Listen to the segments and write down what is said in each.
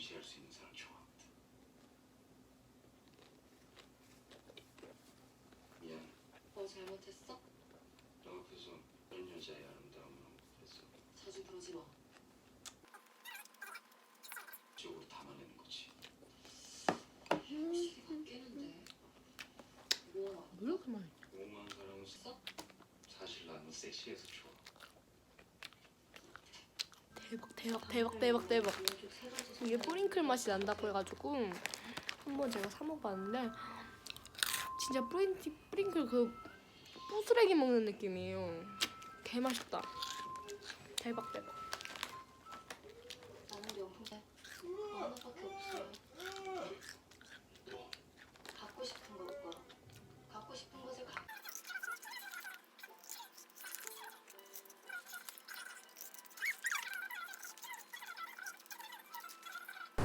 동시에 할수 있는 사람 좋아. 미안. 뭐 잘못했어? 너 앞에서 이런 여자의 아름다움을 언급해서 자주 그러지 마. 쪽으로 담아내는 거지. 시기가 안 깨는데. 뭐? 왜 이렇게 많이? 오만 사람은 써? 사실 나는 섹시해서 좋아. 대박 대박 대박 대박 대박. 이게 뿌링클 맛이 난다고 해가지고 한번 제가 사 먹어봤는데 진짜 뿌링 뿌링클 그 뿌스레기 먹는 느낌이에요. 개 맛있다. 대박 대박.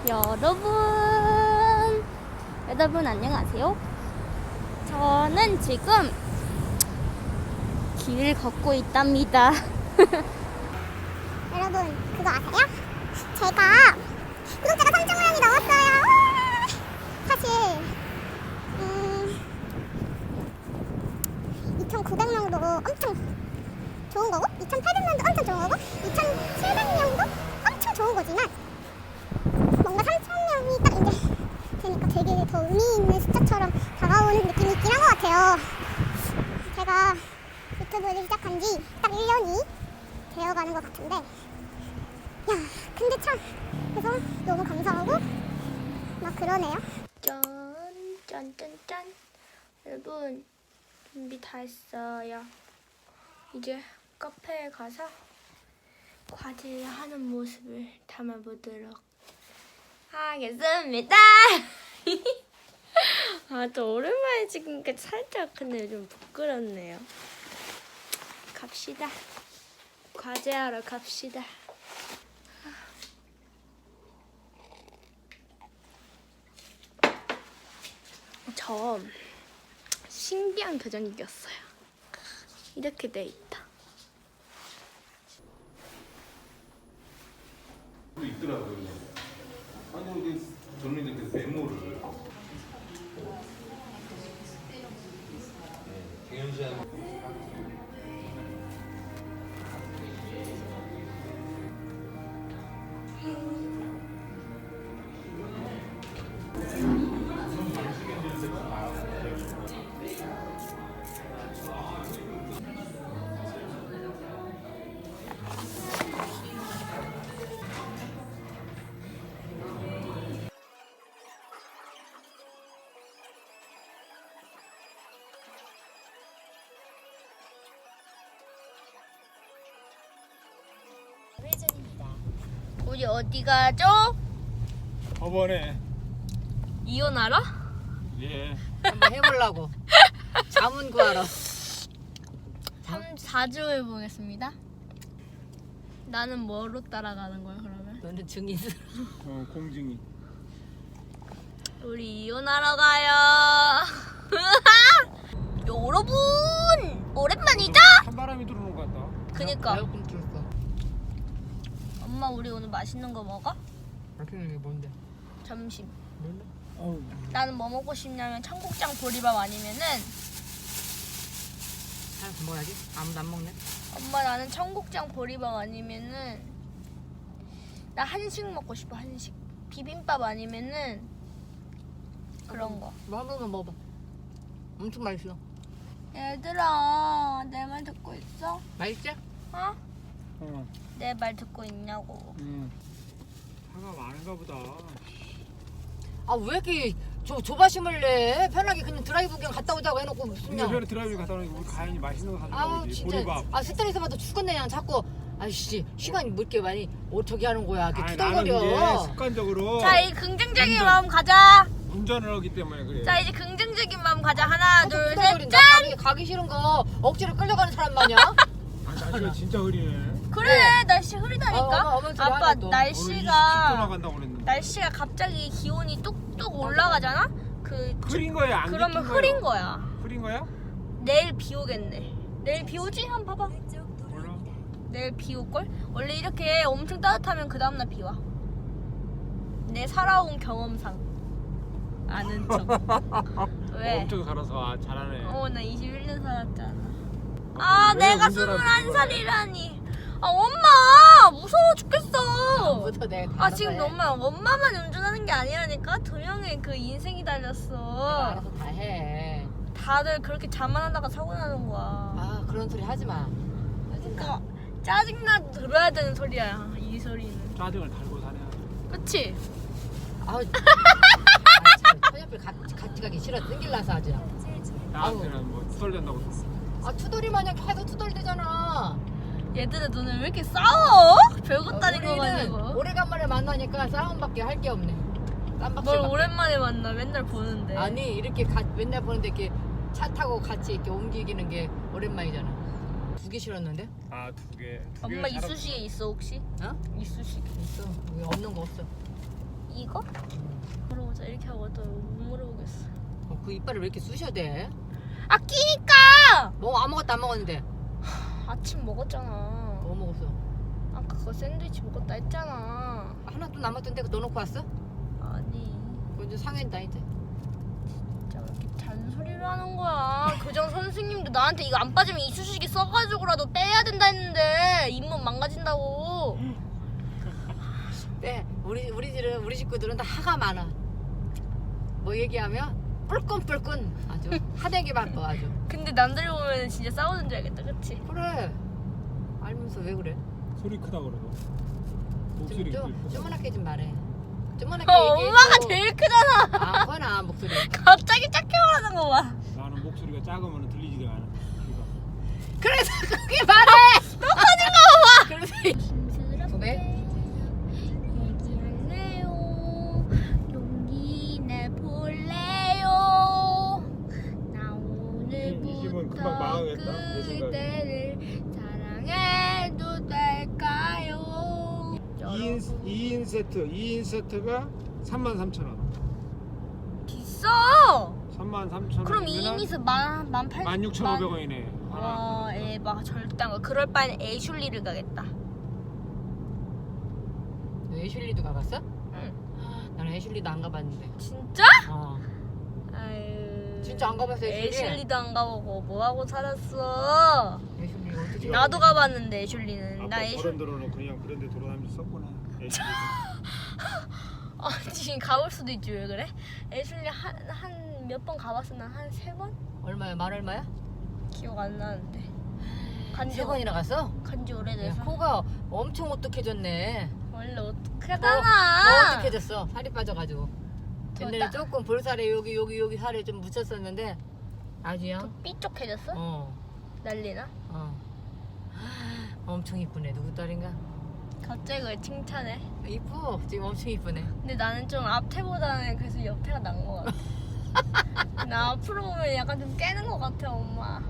여러분, 여러분 안녕하세요. 저는 지금 길을 걷고 있답니다. 여러분 그거 아세요? 제가 3천 명이 넘었어요. 와! 사실 음, 2,900명도 엄청 좋은 거고 2,800명도 엄청 좋은 거고 2,700명도 엄청 좋은 거지만 뭔가 3,000명이 딱 이제 되니까 되게 더 의미 있는 숫자처럼 다가오는 느낌이 있긴 한 것 같아요. 제가 유튜브를 시작한 지 딱 1년이 되어가는 것 같은데 야 근데 참 그래서 너무 감사하고 막 그러네요 짠, 짠, 짠, 짠. 여러분, 준비 다 했어요. 이제 카페에 가서 과제를 하는 모습을 담아보도록 하겠습니다. 아, 또 오랜만에 찍으니까 살짝 근데 좀 부끄럽네요. 갑시다. 과제하러 갑시다. 저 신기한 계정이 꼈어요. 이렇게 돼 있다. 있더라고요. 우리 어디 가죠? 법원에 이혼하러? 예 한번 해보려고 자문 구하러 3, 4주 해보겠습니다. 나는 뭐로 따라가는 거야 그러면? 너는 증인 어, 공증이 우리 이혼하러 가요. 여러분 오랜만이죠? 한바람이 들어오는 것 같다. 그니까 에어컨 틀었어. 엄마 우리 오늘 맛있는 거 먹어? 맛있는 게 뭔데? 점심. 뭔데? 어우, 나는 뭐 먹고 싶냐면 청국장 보리밥 아니면은 하나 더 먹어야지. 아무도 안 먹네. 엄마 나는 청국장 보리밥 아니면은 나 한식 먹고 싶어 한식. 비빔밥 아니면은 그런 거. 뭐 한 번만 먹어봐. 엄청 맛있어. 얘들아 내 말 듣고 있어? 맛있지? 어? 어, 내 말 듣고 있냐고. 음. 화가 많은가 보다. 아 왜 이렇게 조, 조바심을 내? 편하게 그냥 드라이브 그냥 갔다 오자고 해놓고 무슨 근데 냥 저를 드라이브 갔다 오니까 우리 가연이 맛있는 거 사준다고 아우 그러지. 진짜 보리밥. 아 스트레스 받아 죽겠네 그냥 자꾸 아이씨 시간이 뭐 이렇게 많이 어떻게 하는 거야 이렇게 아니, 나는 이게 투덜거려 습관적으로 자 이 긍정적인 운전. 마음 가자. 운전을 하기 때문에 그래. 자 이제 긍정적인 마음 가자. 하나 둘 셋. 투덜거린다 가기, 가기 싫은 거 억지로 끌려가는 사람 마냥 아, 날씨가 진짜 흐리네. 그래 날씨 흐리다니까. 어, 어머, 어머, 소리 아빠 하네, 또. 오늘 20초 날씨가 나간다고 그랬는데. 날씨가 갑자기 기온이 뚝뚝 올라가잖아. 그 흐린 거야, 안 그러면 흐린 거야? 거야. 흐린 거야? 내일 비 오겠네. 내일 비 오지? 한번 봐봐. 몰라. 내일 비 올걸? 원래 이렇게 엄청 따뜻하면 그 다음날 비 와. 내 살아온 경험상 아는 척. 왜? 엄청 살아서 아, 잘하네. 어, 나 21년 살았잖아. 아, 왜 내가 운전하는 21살이라니. 아, 엄마! 무서워 죽겠어. 부터 내가 아, 알아서 지금 해. 엄마, 엄마만 운전하는 게 아니라니까? 두 명의 그 인생이 내가 달렸어. 알아서 다 해 다들 그렇게 자만하다가 사고 나는 거야. 아 그런 소리 하지 마 그러니까 짜증나도 들어야 되는 소리야, 이 소리는. 짜증을 달고 사네. 그치? 아우 아, 참, 같이 가기 싫어 땡길라서 아주 나한테는 뭐 투덜댄다고. 아 투덜이 마냥 계속 투덜대잖아 얘들아, 너네 왜 이렇게 싸워? 별것 아닌 거 가지고. 오래간만에 만나니까 싸움밖에 할 게 없네 쌈박질 뭘 밖에. 오랜만에 만나, 맨날 보는데. 아니 이렇게 가, 맨날 보는데 이렇게 차 타고 같이 이렇게 옮기기는 게 오랜만이잖아 두개 실었는데 아, 두 개. 두 엄마 개를 이쑤시개 있어, 혹시? 어? 이쑤시개. 있어 왜 없는 거 없어 이거? 물어보자 이렇게 하고 또 못 물어보겠어 어, 그 이빨을 왜 이렇게 쑤셔야 돼? 아 끼니까 뭐 아무것도 안 먹었는데 아침 먹었잖아. 뭐 먹었어? 아까 그거 샌드위치 먹었다 했잖아. 하나 또 남았던데 그거 넣어놓고 왔어? 아니. 이제 상했다 이제. 진짜 왜 이렇게 잔소리를 하는 거야? 교장 선생님도 나한테 이거 안 빠지면 이쑤시개 써가지고라도 빼야 된다 했는데 잇몸 망가진다고. 네 우리 우리 집은 우리 식구들은 다 화가 많아. 뭐 얘기하면 뿔끈뿔끈 아주 하대기 바빠 아주 근데 남들 보면 진짜 싸우는 줄 알겠다 그치? 그래 알면서 왜 그래? 소리 크다 그러고. 목소리 좀, 크다. 좀 조그맣게 좀 말해 조그맣게 어, 얘기해줘 엄마가 제일 크잖아 아거나 목소리 갑자기 작게 말하는 거 봐 나는 목소리가 작으면 들리지가 않아. 그래서 그게 말해 똑같은 거 봐. 그래서 2인 세트, 2인 세트가 33,000원. 비싸 33,000원. 그럼 2인이서 만, 만 팔, 16,500원이네. 와 에바 절대 안 가. 그럴 바엔 애슐리를 가겠다 너 애슐리도 가봤어? 응 나는 애슐리도 안 가봤는데 진짜? 어. 아유 진짜 안 가봤어 애슐리? 애슐리도 안 가보고 뭐 하고 살았어 애슐리 나도 가봤는데 애슐리는 나 아빠 애슐 들어놓고 그냥 그런 데 돌아다니면서 썼구나. 애슐리. 아 지금 가볼 수도 있지 왜 그래? 애슐리 한 한 몇 번 가봤어 난한세 번? 얼마야 말 얼마야? 기억 안 나는데 간지 세 번이나 갔어? 간지 야, 오래돼서 코가 엄청 오똑해졌네 원래 더 어떡하잖아 오똑해졌어 살이 빠져가지고 옛날에 나- 조금 볼살에 여기 여기 여기 살에 좀 묻혔었는데 아주야 더 삐쪽해졌어? 어, 난리나? 어. 엄청 이쁘네 누구 딸인가? 갑자기 왜 칭찬해? 이뻐 지금 엄청 이쁘네 근데 나는 좀 앞태보다는 그래서 옆태가 난 것 같아. 나 앞으로 보면 약간 좀 깨는 것 같아, 엄마.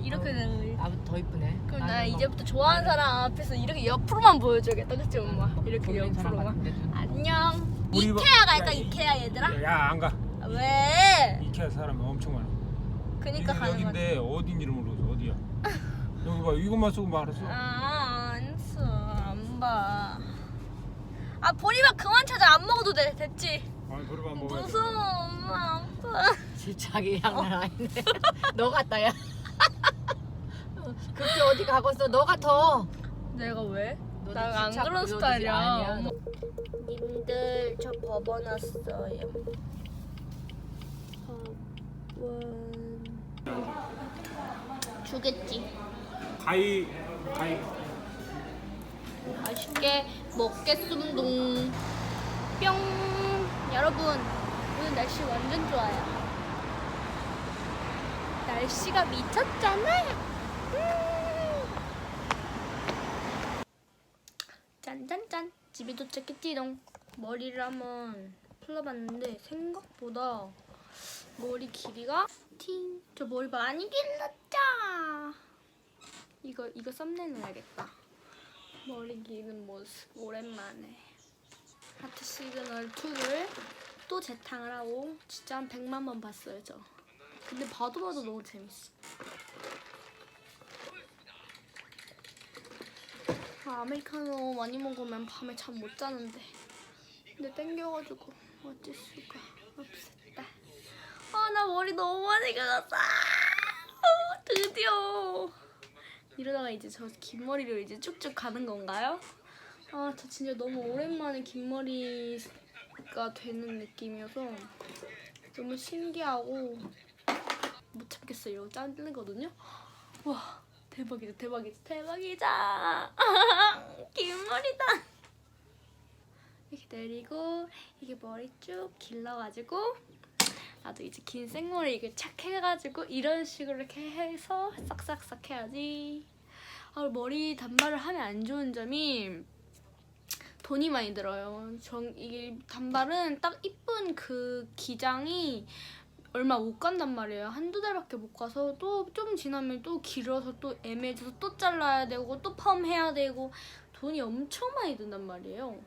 이렇게 되는. 나보다 더 이쁘네. 그럼 나 나는 뭐 이제부터 좋아하는 사람 앞에서 이렇게 옆으로만 보여줘야겠다, 그치 엄마? 이렇게 보이는 사람 옆으로만. 같은데 좀. 안녕. 우리 뭐- 이케아 갈까 야, 이- 이케아 얘들아? 야 안 가. 왜? 이케아 사람이 엄청 많아. 그니까 여기, 가는 거지. 여긴데 어디야. 여기 봐 이것만 쓰고 말았어. 아, 안 써. 안 봐. 아, 보리밥 그만 찾아. 안 먹어도 돼. 됐지? 아니 먹어야 돼. 무서워, 엄마. 아파. 진짜 자기 장난 아닌데. 너 같다 야. 그렇게 어디 가겠어? 너 같아. 내가 왜? 너도 나안 진짜 그런 스타일이야. 아니야. 엄마. 님들, 저 법원 왔어요. 법원. 주겠지. 가위 가위. 맛있게 먹겠습니다. 뿅! 여러분, 오늘 날씨 완전 좋아요. 날씨가 미쳤잖아요. 음. 짠짠짠. 집에 도착했지롱. 머리를 한번 풀러봤는데 생각보다 머리 길이가 팅. 저 머리 많이 길렀죠. 이거 이거 썸네일 넣어야겠다. 머리 기는 모습 오랜만에. 하트 시그널 2를 또 재탕을 하고 진짜 한 100만 번 봤어요 저. 근데 봐도 봐도 너무 재밌어. 아, 아메리카노 많이 먹으면 밤에 잠 못 자는데. 근데 땡겨가지고 어쩔 수가 없었다. 아 나 머리 너무 많이 길었어. 아, 드디어 이러다가 이제 저 긴 머리로 이제 쭉쭉 가는 건가요? 아, 저 진짜 너무 오랜만에 긴 머리가 되는 느낌이어서 너무 신기하고 못 참겠어요. 이러고 자르거든요. 와, 대박이다, 대박이다, 대박이다. 긴 머리다. 이렇게 내리고 이게 머리 쭉 길러가지고 나도 이제 긴 생머리 이게 착 해가지고 이런 식으로 이렇게 해서 싹싹싹 해야지. 아, 머리 단발을 하면 안 좋은 점이 돈이 많이 들어요. 정 이게 단발은 딱 이쁜 그 기장이 얼마 못 간단 말이에요. 한두 달밖에 못 가서 또 좀 지나면 또 길어서 또 애매해져서 또 잘라야 되고 또 펌 해야 되고 돈이 엄청 많이 든단 말이에요.